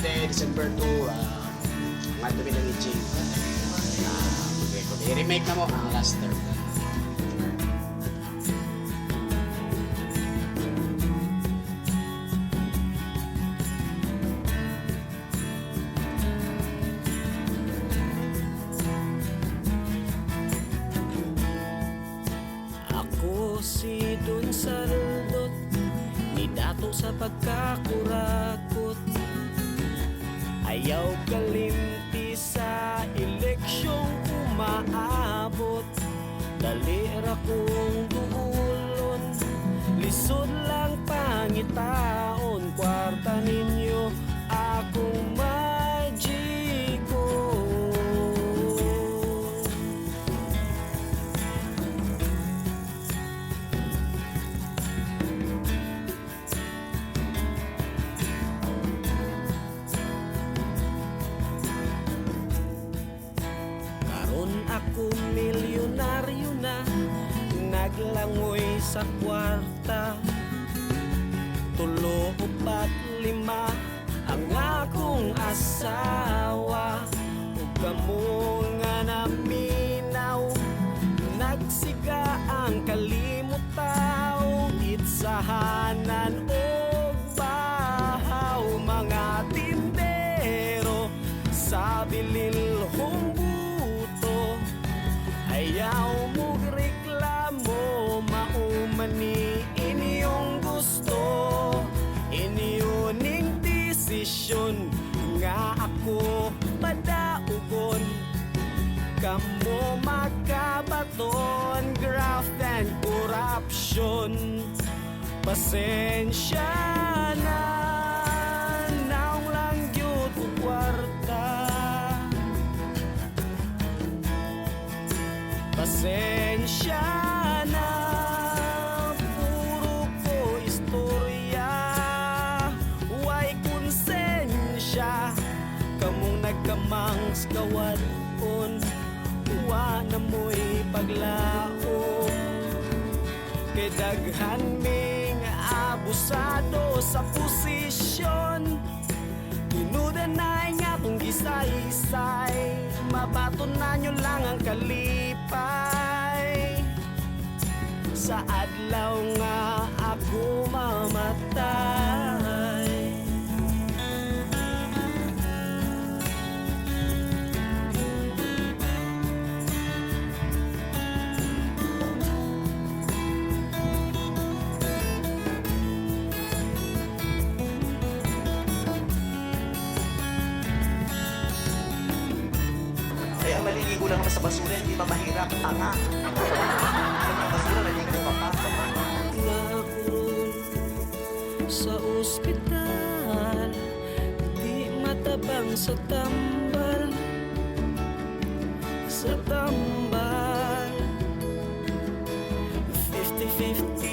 Today, December 2, uh, nga dumi ng itching. Uh, okay, kung i-remake na mo ang last term. Ako si Don Saldot Ni dato sa 还有个林 ako milyonaryo na Naglangoy sa kwarta. Tulo upat lima Ang akong asawa. Ug kamo nga naminaw Nagsiga ang kalimutaw Itsahanan desisyon Nga ako padaugon Kamo magkabaton Graft and corruption. Pasensya na Naong lang yun kwarta. Pasensya nagkamangs kawadon Wa na mo'y paglao Kay daghan ming abusado sa posisyon. Tinudanay nga kung gisay-isay Mabato na nyo lang ang kalipay. Sa adlaw nga ako mamatay udah sa basura hindi pa mahirap, tanga. sa basura lagi ke papa? Lahun sa ospital Di matabang sa tambal Sa tambal 50-50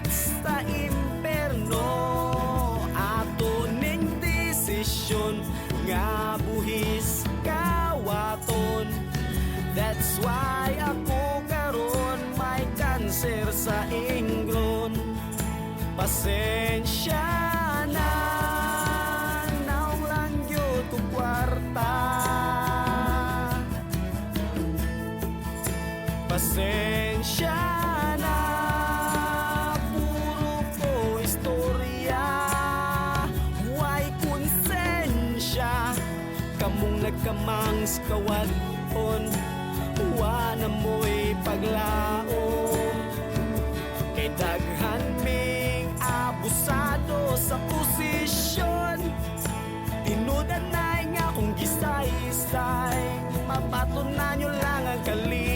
kita-kit sa imperno Ato ning desisyon nga buhis kawaton. That's why ako karon may cancer sa ingron Pasensya na Naong lang yun kwarta. Pasensya Kamong nagkamangs kawadon Wa na mo'y paglaom Kay daghan ming abusado sa posisyon. Tinudanay nga kung gisay-isay Mapatunan nyo lang ang kalipay